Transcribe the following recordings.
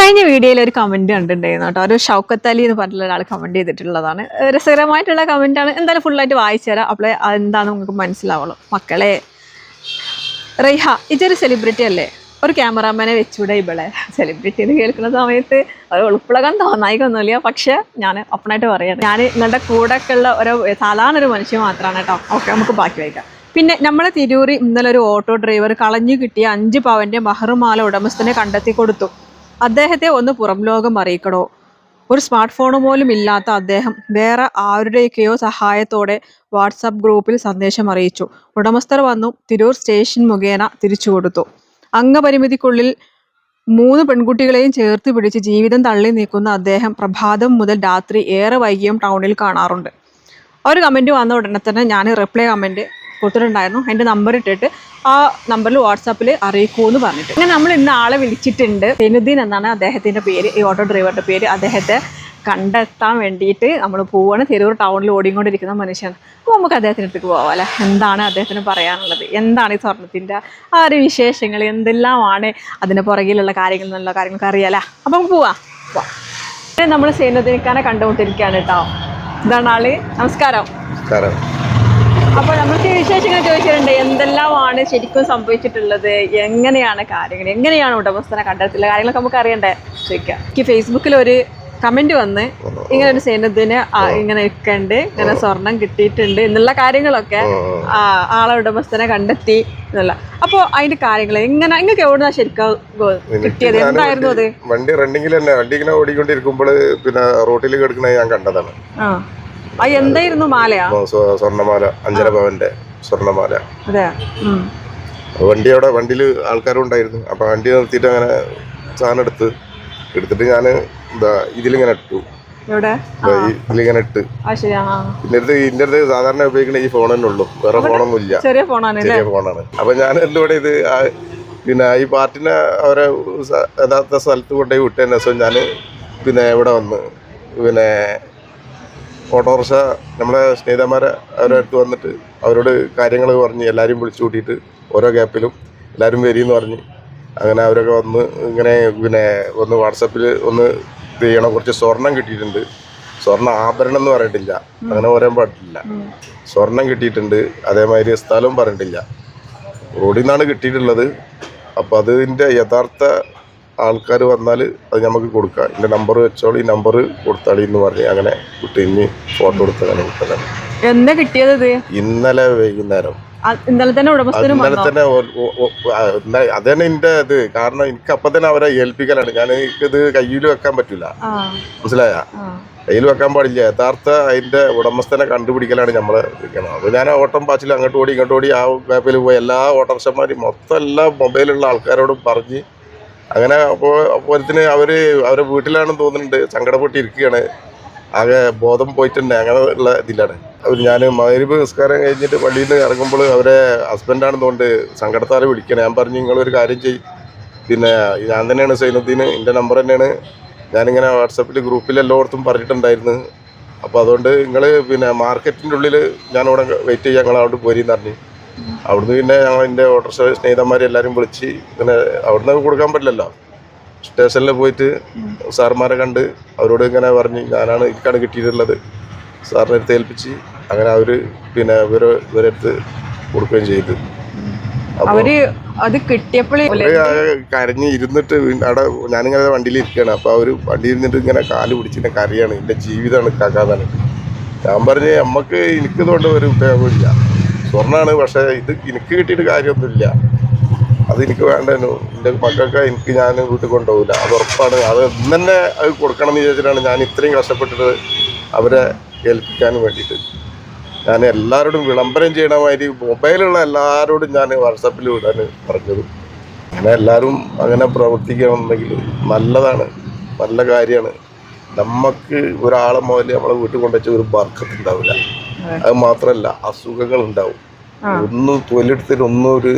കഴിഞ്ഞ വീഡിയോയിൽ ഒരു കമന്റ് കണ്ടിട്ടുണ്ടായിരുന്നു കേട്ടോ. ഒരു ഷൗക്കത്ത് അലി എന്ന് പറഞ്ഞിട്ടുള്ള ഒരാൾ കമന്റ് ചെയ്തിട്ടുള്ളതാണ്. രസകരമായിട്ടുള്ള കമന്റ് ആണ്. എന്തായാലും ഫുള്ളായിട്ട് വായിച്ചു തരാം. അപ്പോൾ അതെന്താണെന്ന് നിങ്ങൾക്ക് മനസ്സിലാവുള്ളൂ. മക്കളെ റൈഹ ഇതൊരു സെലിബ്രിറ്റി അല്ലേ? ഒരു ക്യാമറാമാനെ വെച്ചൂടെ ഇവളെ? സെലിബ്രിറ്റി എന്ന് കേൾക്കുന്ന സമയത്ത് അത് ഉൾപ്പുളകം തോന്നായിക്കൊന്നുമില്ല. പക്ഷെ ഞാൻ ഒപ്പണായിട്ട് പറയാം. ഞാൻ നിങ്ങളുടെ കൂടെ ഒക്കെ ഉള്ള ഒരു സാധാരണ ഒരു മനുഷ്യൻ മാത്രമാണ് കേട്ടോ. ഓക്കെ നമുക്ക് ബാക്കി വായിക്കാം. പിന്നെ നമ്മളെ തിരൂരി ഇന്നലെ ഒരു ഓട്ടോ ഡ്രൈവർ കളഞ്ഞു കിട്ടിയ അഞ്ച് പവന്റെ മഹറുമാല ഉടമസ്ഥനെ കണ്ടെത്തി കൊടുത്തു. അദ്ദേഹത്തെ ഒന്ന് പുറം ലോകം അറിയിക്കണോ? ഒരു സ്മാർട്ട് ഫോൺ പോലും ഇല്ലാത്ത അദ്ദേഹം വേറെ ആരുടെയൊക്കെയോ സഹായത്തോടെ വാട്സാപ്പ് ഗ്രൂപ്പിൽ സന്ദേശം അറിയിച്ചു. ഉടമസ്ഥർ വന്നു തിരൂർ സ്റ്റേഷൻ മുഖേന തിരിച്ചു കൊടുത്തു. അംഗപരിമിതിക്കുള്ളിൽ മൂന്ന് പെൺകുട്ടികളെയും ചേർത്ത് പിടിച്ച് ജീവിതം തള്ളി നീക്കുന്ന അദ്ദേഹം പ്രഭാതം മുതൽ രാത്രി ഏറെ വൈകിയും ടൗണിൽ കാണാറുണ്ട്. ഒരു കമന്റ് വന്ന ഉടനെ തന്നെ ഞാൻ റിപ്ലൈ കമന്റ് കൊടുത്തിട്ടുണ്ടായിരുന്നു അതിന്റെ നമ്പർ ഇട്ടിട്ട് ആ നമ്പറിൽ വാട്സാപ്പിൽ അറിയിക്കൂ എന്ന് പറഞ്ഞിട്ട്. അങ്ങനെ നമ്മൾ ഇന്ന് ആളെ വിളിച്ചിട്ടുണ്ട്. സൈനുദ്ദീൻ എന്നാണ് അദ്ദേഹത്തിന്റെ പേര്. ഈ ഓട്ടോ ഡ്രൈവറുടെ പേര്. അദ്ദേഹത്തെ കണ്ടെത്താൻ വേണ്ടിയിട്ട് നമ്മൾ പോവാണ്. തെരൂർ ടൗണിൽ ഓടിക്കൊണ്ടിരിക്കുന്ന മനുഷ്യനാണ് അപ്പോൾ നമുക്ക് അദ്ദേഹത്തിന്റെ അടുത്തേക്ക് പോവാം അല്ലേ? എന്താണ് അദ്ദേഹത്തിന് പറയാനുള്ളത്? എന്താണ് ഈ സ്വർണത്തിന്റെ ആ ഒരു വിശേഷങ്ങൾ? എന്തെല്ലാമാണ് അതിന് പുറകിലുള്ള കാര്യങ്ങൾ എന്നുള്ള കാര്യങ്ങളൊക്കെ അറിയാലേ അപ്പോൾ നമുക്ക് പോവാം. പോവാം. നമ്മൾ സൈനുദ്ദീൻഖാനെ കണ്ടുകൊണ്ടിരിക്കുകയാണ് കേട്ടോ. ഇതാണ് ആൾ. നമസ്കാരം. കാരണം അപ്പോൾ നമ്മൾക്ക് വിശേഷങ്ങൾ ചോദിച്ചിട്ടുണ്ട് എന്തെല്ലാമാണ് ശരിക്കും സംഭവിച്ചിട്ടുള്ളത്? എങ്ങനെയാണ് കാര്യങ്ങൾ? എങ്ങനെയാണ് ഉടമസ്ഥനെ കണ്ടെത്തില്ല കാര്യങ്ങളൊക്കെ നമുക്ക് അറിയണ്ടേ? ചോദിക്കാം. എനിക്ക് ഫേസ്ബുക്കിൽ ഒരു കമന്റ് വന്ന് ഇങ്ങനെ ഒരു സേനത്തിന് ഇങ്ങനെ നിൽക്കണ്ട് ഇങ്ങനെ സ്വർണം കിട്ടിയിട്ടുണ്ട് എന്നുള്ള കാര്യങ്ങളൊക്കെ ആളെ ഉടമസ്ഥനെ കണ്ടെത്തി എന്നുള്ള. അപ്പോൾ അതിന്റെ കാര്യങ്ങൾ എങ്ങനെ നിങ്ങൾക്ക് എവിടുന്നാ ശരിക്കും കിട്ടിയത്? എന്തായിരുന്നു അത്? വണ്ടി റണ്ണിങ്ങിൽ തന്നെ വണ്ടി ഇങ്ങനെ ഓടിക്കൊണ്ടിരിക്കുമ്പോൾ പിന്നെ റോട്ടിൽ കിടക്കുന്ന ഞാൻ കണ്ടതാണ്. എന്തായിരുന്നു മാലയാ സ്വർണമാല സ്വർണമാല അഞ്ചര ഭവന്റെ സ്വർണമാല. അതെ. വണ്ടി അവിടെ വണ്ടിയിൽ ആൾക്കാരും ഉണ്ടായിരുന്നു. അപ്പൊ വണ്ടി നിർത്തിയിട്ട് അങ്ങനെ സാധനം എടുത്ത് എടുത്തിട്ട് ഞാൻ എന്താ ഇതിലിങ്ങനെ ഇട്ടു. ഇതിലിങ്ങനെ ഇട്ട്. പിന്നെ ഇതിന്റെ അടുത്ത് സാധാരണ ഉപയോഗിക്കുന്ന ഈ ഫോൺ തന്നെ ഉള്ളൂ. വേറെ ഫോണൊന്നും ഇല്ല ചെറിയ ഫോണാണ് അപ്പൊ ഞാൻ എന്തുകൂടെ ഇത് പിന്നെ ഈ പാർട്ടിനെ അവരെ യഥാർത്ഥ സ്ഥലത്ത് കൊണ്ടുപോയി വിട്ടതിന് ശേഷം ഞാൻ പിന്നെ ഇവിടെ വന്ന് പിന്നെ ഓട്ടോറിക്ഷ നമ്മളെ സ്നേഹിതന്മാരെ അവരുടെ അടുത്ത് വന്നിട്ട് അവരോട് കാര്യങ്ങൾ പറഞ്ഞ് എല്ലാവരും വിളിച്ചു കൂട്ടിയിട്ട് ഓരോ ഗ്യാപ്പിലും എല്ലാവരും വരിയെന്ന് പറഞ്ഞ് അങ്ങനെ അവരൊക്കെ വന്ന് ഇങ്ങനെ പിന്നെ ഒന്ന് വാട്സപ്പിൽ ഒന്ന് ഇത് ചെയ്യണം. കുറച്ച് സ്വർണം കിട്ടിയിട്ടുണ്ട്. സ്വർണ ആഭരണം എന്ന് പറഞ്ഞിട്ടില്ല. അങ്ങനെ പറയാൻ പാടില്ല സ്വർണം കിട്ടിയിട്ടുണ്ട്. അതേമാതിരി സ്ഥലവും പറഞ്ഞിട്ടില്ല. നിന്നാണ് കിട്ടിയിട്ടുള്ളത്. അപ്പം അതിന്റെ യഥാർത്ഥ ആൾക്കാർ വന്നാൽ അത് നമുക്ക് കൊടുക്കാം. എന്റെ നമ്പർ വെച്ചോളൂ ഈ നമ്പർ കൊടുത്താളി എന്ന് പറഞ്ഞ് അങ്ങനെ ഇനി ഫോട്ടോ എടുത്ത് അങ്ങനെ വിട്ടതാണ്. എന്നാ കിട്ടിയത് ഇന്നലെ വൈകുന്നേരം. ഇന്നലെ തന്നെ ഇന്നലെ തന്നെ അതന്നെ എന്റെ ഇത്. കാരണം എനിക്ക് അപ്പൊ തന്നെ അവരെ ഏൽപ്പിക്കലാണ്. ഞാൻ ഇത് കയ്യിൽ വെക്കാൻ പറ്റില്ല ആ. മനസ്സിലായ? കയ്യിൽ വെക്കാൻ പാടില്ല. യഥാർത്ഥ അതിന്റെ ഉടമസ്ഥനെ കണ്ടുപിടിക്കലാണ് നമ്മൾ അപ്പൊ ഞാൻ ഓട്ടം പാച്ചിൽ അങ്ങോട്ട് ഓടി ഇങ്ങോട്ട് ഓടി ആ മാപ്പിൽ പോയി എല്ലാ ഓട്ടർഷന്മാരും മൊത്തം എല്ലാ മൊബൈലുള്ള ആൾക്കാരോടും പറഞ്ഞ് അങ്ങനെ അപ്പോൾ അപ്പോഴത്തിന് അവർ അവരെ വീട്ടിലാണെന്ന് തോന്നുന്നുണ്ട്. സങ്കടപ്പെട്ട് ഇരിക്കുകയാണ് ആകെ ബോധം പോയിട്ടുണ്ട്. അങ്ങനെ ഉള്ള ഇതിലാണ്. അവർ ഞാൻ മകരീബ് നിസ്കാരം കഴിഞ്ഞിട്ട് പള്ളിയിൽ നിന്ന് ഇറങ്ങുമ്പോൾ അവരെ ഹസ്ബൻഡാണെന്ന് തോന്നുന്നുണ്ട്. സങ്കടത്താറെ വിളിക്കണം ഞാൻ പറഞ്ഞു നിങ്ങളൊരു കാര്യം ചെയ്യും. പിന്നെ ഞാൻ തന്നെയാണ് സൈനുദ്ദീൻ എന്റെ നമ്പർ തന്നെയാണ്. ഞാനിങ്ങനെ വാട്സപ്പിൽ ഗ്രൂപ്പിൽ എല്ലായിടത്തും പറഞ്ഞിട്ടുണ്ടായിരുന്നു. അപ്പോൾ അതുകൊണ്ട് നിങ്ങൾ പിന്നെ മാർക്കറ്റിന്റെ ഉള്ളിൽ ഞാനിവിടെ വെയിറ്റ് ചെയ്യാൻ ഞങ്ങൾ അവിടെ പോരിന്ന് പറഞ്ഞു. അവിടുന്ന് പിന്നെ ഞങ്ങൾ എന്റെ ഓട്ടോറിക്ഷ സ്നേഹിതന്മാരെ എല്ലാവരും വിളിച്ച് ഇങ്ങനെ അവിടുന്ന് കൊടുക്കാൻ പറ്റില്ലല്ലോ. സ്റ്റേഷനിൽ പോയിട്ട് സാർമാരെ കണ്ട് അവരോട് ഇങ്ങനെ പറഞ്ഞ് ഞാനാണ് എനിക്കാണ് കിട്ടിയിട്ടുള്ളത്. സാറിനെ അടുത്ത് ഏൽപ്പിച്ച് അങ്ങനെ അവർ പിന്നെ ഇവരെ ഇവരെ അടുത്ത് കൊടുക്കുകയും ചെയ്തു. അവർ അത് കിട്ടിയപ്പോഴേ കരഞ്ഞ് ഇരുന്നിട്ട് അവിടെ ഞാനിങ്ങനെ വണ്ടിയിൽ ഇരിക്കുകയാണ് അപ്പോൾ അവർ വണ്ടിയിൽ ഇരുന്നിട്ട് ഇങ്ങനെ കാൽ പിടിച്ചിട്ട് കരയാണ്. എന്റെ ജീവിതമാണ് കാക്കാതാണ് ഞാൻ പറഞ്ഞ് നമുക്ക് എനിക്കിതുകൊണ്ട് ഒരു ഉപയോഗമില്ല. സ്വർണമാണ് പക്ഷേ ഇത് എനിക്ക് കിട്ടിയിട്ട് കാര്യമൊന്നുമില്ല. അതെനിക്ക് വേണ്ടേനു എന്റെ മക്കൾക്ക് എനിക്ക് ഞാൻ വീട്ടിൽ കൊണ്ടുപോകില്ല. അത് ഉറപ്പാണ്. അത് ഇന്ന് തന്നെ അത് കൊടുക്കണം എന്ന് വിചാരിച്ചിട്ടാണ് ഞാൻ ഇത്രയും കഷ്ടപ്പെട്ടിട്ട് അവരെ ഏൽപ്പിക്കാൻ വേണ്ടിയിട്ട്. ഞാൻ എല്ലാവരോടും വിളംബരം ചെയ്യണ മാതിരി മൊബൈലുള്ള എല്ലാവരോടും ഞാൻ വാട്സാപ്പിൽ വിടാൻ പറഞ്ഞത്. അങ്ങനെ എല്ലാവരും അങ്ങനെ പ്രവർത്തിക്കണമെന്നുണ്ടെങ്കിൽ നല്ലതാണ് നല്ല കാര്യമാണ്. നമുക്ക് ഒരാളെ മുതൽ നമ്മളെ വീട്ടിൽ കൊണ്ടുവച്ച ഒരു ബർക്കത്ത് ഉണ്ടാവില്ല. അത് മാത്രമല്ല അസുഖങ്ങൾ ഉണ്ടാവും. ഒന്നും തൊഴിലെടുത്തിട്ട് ഒന്നും ഒരു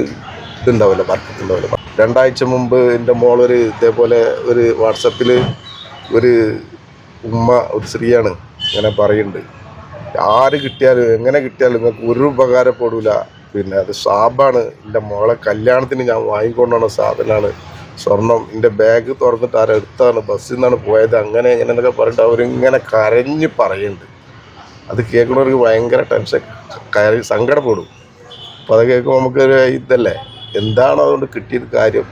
ഇതുണ്ടാവില്ല വർക്കത്തുണ്ടാവില്ല. രണ്ടാഴ്ച മുമ്പ് എന്റെ മോളൊരു ഇതേപോലെ ഒരു വാട്സപ്പിൽ ഒരു ഉമ്മ ഒരു സ്ത്രീയാണ് ഇങ്ങനെ പറയുന്നുണ്ട് ആര് കിട്ടിയാലും എങ്ങനെ കിട്ടിയാലും നിങ്ങൾക്ക് ഒരു ഉപകാരപ്പെടില്ല പിന്നെ അത് സാബാണ്. എന്റെ മോളെ കല്യാണത്തിന് ഞാൻ വാങ്ങിക്കൊണ്ടുവന്ന സാധനമാണ്. സ്വർണം എന്റെ ബാഗ് തുറന്നിട്ട് ആരെടുത്താണ് ബസ്സിൽ നിന്നാണ് പോയത് അങ്ങനെ എങ്ങനെ എന്നൊക്കെ പറഞ്ഞിട്ട് അവരിങ്ങനെ കരഞ്ഞ് പറയുന്നുണ്ട് അത് കേൾക്കുന്നവർക്ക് ഭയങ്കര ടെൻഷൻ കയറി സങ്കടപ്പെടും. അപ്പോൾ അത് കേൾക്കുമ്പോൾ നമുക്കൊരു ഇതല്ലേ? എന്താണ് അതുകൊണ്ട് കിട്ടിയത് കാര്യം?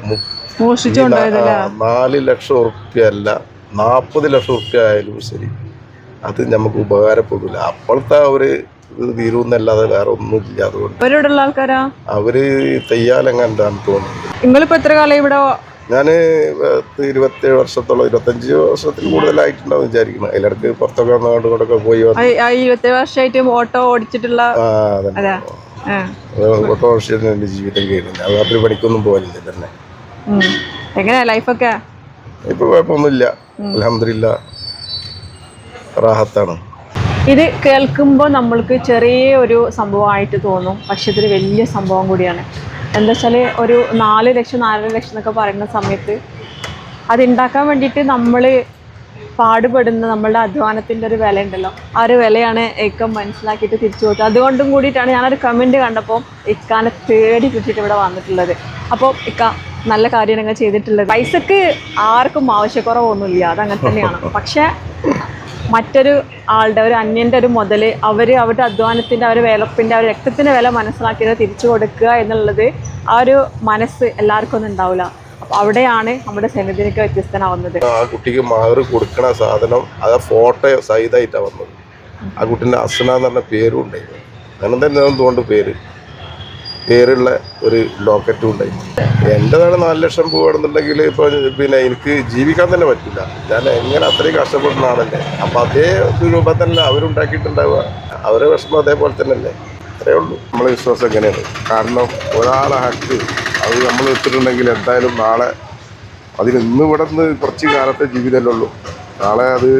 നാല് ലക്ഷം ഉറുപ്പ്യ അല്ല നാൽപ്പത് ലക്ഷം ഉറുപ്പ്യ ആയാലും ശരി. അത് നമുക്ക് ഉപകാരപ്പെടില്ല അപ്പോഴത്തെ ഒരു ഇത് തീരുമെന്നല്ലാതെ വേറെ ഒന്നുമില്ല അതുകൊണ്ട്. ആൾക്കാരാ? അവർ തെയ്യാലെങ്ങാണ്ടാണ് തോന്നുന്നത് നിങ്ങളിപ്പോ എത്ര കാലം ഇവിടെ ഞാൻ ഇരുപത്തേഴ് വർഷത്തോളം ഇരുപത്തഞ്ച് വർഷത്തിൽ കൂടുതലായിട്ടുണ്ടാവും വിചാരിക്കണം അതിലിടക്ക് പുറത്തൊക്കെ അങ്ങോട്ടും ഇങ്ങോട്ടൊക്കെ പോയി വന്ന് ആ- ആ ഇരുപത്തി വർഷമായിട്ട് ഓട്ടോ ഓടിച്ചിട്ടുള്ള ഓട്ടോറിക്ഷയിൽ എന്റെ ജീവിതം കഴിയുന്നില്ല അത് രാത്രി പണിക്കൊന്നും പോകലില്ല തന്നെ. എങ്ങനെയാ ലൈഫൊക്കെ? ഇപ്പൊ കുഴപ്പമൊന്നുമില്ല. അലഹമില്ല റാഹത്താണ്. ഇത് കേൾക്കുമ്പോൾ നമ്മൾക്ക് ചെറിയ ഒരു സംഭവമായിട്ട് തോന്നും. പക്ഷെ ഇതൊരു വലിയ സംഭവം കൂടിയാണ്. എന്താ വെച്ചാൽ ഒരു നാല് ലക്ഷം നാലര ലക്ഷം എന്നൊക്കെ പറയുന്ന സമയത്ത് അതുണ്ടാക്കാൻ വേണ്ടിയിട്ട് നമ്മൾ പാടുപെടുന്ന നമ്മളുടെ അധ്വാനത്തിന്റെ ഒരു വില ഉണ്ടല്ലോ ആ ഒരു വിലയാണ് ഏക്കം മനസ്സിലാക്കിയിട്ട് തിരിച്ചു കൊടുത്തത്. അതുകൊണ്ടും കൂടിയിട്ടാണ് ഞാനൊരു കമന്റ് കണ്ടപ്പോൾ ഇക്കാനെ തേടി കിട്ടിയിട്ട് ഇവിടെ വന്നിട്ടുള്ളത്. അപ്പോൾ ഇക്ക നല്ല കാര്യം നിങ്ങൾ ചെയ്തിട്ടുള്ളത്. പൈസക്ക് ആർക്കും ആവശ്യക്കുറവൊന്നുമില്ല. അതങ്ങനെ തന്നെയാണ്. പക്ഷേ മറ്റൊരു ആളുടെ ഒരു അന്യന്റെ ഒരു മുതൽ അവർ അവരുടെ അധ്വാനത്തിന്റെ അവരുടെ വിലപ്പിന്റെ ആ രക്തത്തിന്റെ വില മനസ്സിലാക്കിയത് തിരിച്ചു കൊടുക്കുക എന്നുള്ളത് ആ ഒരു മനസ്സ് എല്ലാവർക്കും ഒന്നും ഉണ്ടാവില്ല. അവിടെയാണ് നമ്മുടെ സന്നിധിനൊക്കെ വ്യത്യസ്തനാവുന്നത്. ആ കുട്ടിക്ക് മാറ് കൊടുക്കണ സാധനം അത് ഫോട്ടോ സഹിതമായിട്ടാണ് വന്നത്. ആ കുട്ടീന്റെ അസന എന്ന് പറഞ്ഞ പേരും ഉണ്ടായിരുന്നു. അങ്ങനെ തന്നെ തോന്നുന്നു പേര്. പേരുള്ള ഒരു ലോക്കറ്റും ഉണ്ടായിരുന്നു. എന്റെതാണ് നാല് ലക്ഷം പോവുകയാണെന്നുണ്ടെങ്കിൽ ഇപ്പോൾ പിന്നെ എനിക്ക് ജീവിക്കാൻ തന്നെ പറ്റില്ല. ഞാൻ എങ്ങനെ അത്രയും കഷ്ടപ്പെടുന്ന ആളല്ലേ? അപ്പം അതേ രൂപം തന്നെ അവരുണ്ടാക്കിയിട്ടുണ്ടാവുക. അവരെ വിഷമം അതേപോലെ തന്നെ അല്ലേ അത്രേ ഉള്ളൂ. നമ്മളെ വിശ്വാസം എങ്ങനെയാണ്? കാരണം ഒരാളെ ഹക്ക് അത് നമ്മൾ ഇട്ടിട്ടുണ്ടെങ്കിൽ എന്തായാലും നാളെ അതിന് ഇന്ന് ഇവിടെ നിന്ന് കുറച്ച് കാലത്തെ ജീവിതമല്ലേ ഉള്ളൂ. നാളെ അത്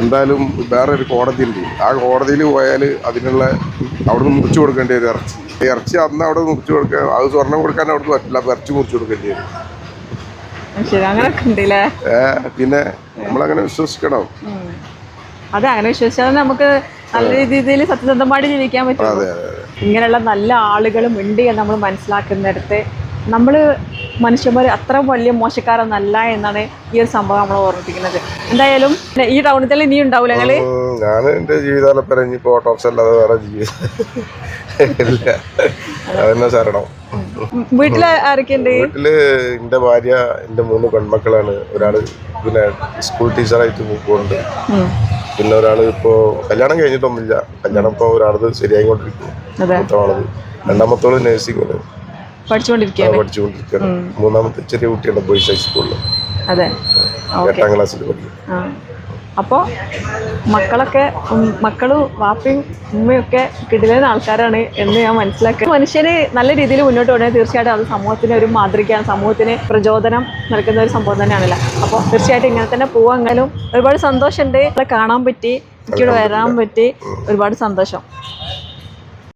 എന്തായാലും വേറെ ഒരു കോടതി ഉണ്ട് ആ കോടതിയിൽ പോയാൽ അതിനുള്ള അവിടെ നിന്ന് മുറിച്ചു കൊടുക്കേണ്ടി വരും ഇറച്ചി. ഇറച്ചി അന്ന് അവിടെ മുറിച്ചു കൊടുക്കാൻ അത് സ്വർണം കൊടുക്കാൻ അവിടെ പറ്റില്ല. അപ്പോൾ ഇറച്ചി മുറിച്ചു കൊടുക്കേണ്ടി വരും. പിന്നെ നമ്മളങ്ങനെ വിശ്വസിക്കണം. അതെ അങ്ങനെ വിശ്വസിച്ചാൽ നമുക്ക് നല്ല രീതിയിൽ സത്യസന്ധമായിട്ട് ജീവിക്കാൻ പറ്റും. ഇങ്ങനെയുള്ള നല്ല ആളുകളും ഉണ്ട് എന്ന് നമ്മൾ മനസ്സിലാക്കുന്നിടത്ത് നമ്മൾ മനുഷ്യന്മാർ അത്ര വലിയ മോശക്കാരൊന്നല്ല എന്നാണ് ഈ ഒരു സംഭവം നമ്മൾ ഓർമ്മിപ്പിക്കുന്നത്. എന്തായാലും ഈ ടൗണിൽ തന്നെ ഇനി ഉണ്ടാവില്ല ഞങ്ങൾ ഞാൻ എന്റെ അല്ലാതെ വേറെ ജീവിതം ശരണം. ആരൊക്കെയുണ്ട്? വീട്ടിൽ എന്റെ ഭാര്യ എന്റെ മൂന്ന് പെൺമക്കളാണ്. ഒരാൾ പിന്നെ സ്കൂൾ ടീച്ചറായിട്ട് പോകുന്നുണ്ട് പിന്നെ ഒരാൾ ഇപ്പോ കല്യാണം കഴിഞ്ഞിട്ടൊന്നുമില്ല. കല്യാണം ഇപ്പൊ ഒരാളത് ശരിയായി കൊണ്ടിരിക്കുന്നു രണ്ടാമത്തോൾ നഴ്സിംഗിന് പഠിച്ചുകൊണ്ടിരിക്കുകയാണ്. പഠിച്ചുകൊണ്ടിരിക്കുകയാണ്. മൂന്നാമത്തെ ചെറിയ കുട്ടിയാണ് ബോയ്സ് ഹൈസ്കൂളിൽ അതെ. എട്ടാം ക്ലാസ്സിൽ പഠിക്കും അപ്പോൾ മക്കളൊക്കെ മക്കളും വാപ്പയും ഉമ്മയൊക്കെ കിടിലൻ ആൾക്കാരാണ് എന്ന് ഞാൻ മനസ്സിലാക്കി. മനുഷ്യന് നല്ല രീതിയിൽ മുന്നോട്ട് പോകണേ. തീർച്ചയായിട്ടും അത് സമൂഹത്തിന് ഒരു മാതൃകയാണ്. സമൂഹത്തിന് പ്രചോദനം നൽകുന്ന ഒരു സംഭവം തന്നെയാണല്ലോ. അപ്പോൾ തീർച്ചയായിട്ടും ഇങ്ങനെ തന്നെ പോവാങ്ങാനും ഒരുപാട് സന്തോഷമുണ്ട്. ഇവിടെ കാണാൻ പറ്റി എനിക്കിവിടെ വരാൻ പറ്റി. ഒരുപാട് സന്തോഷം.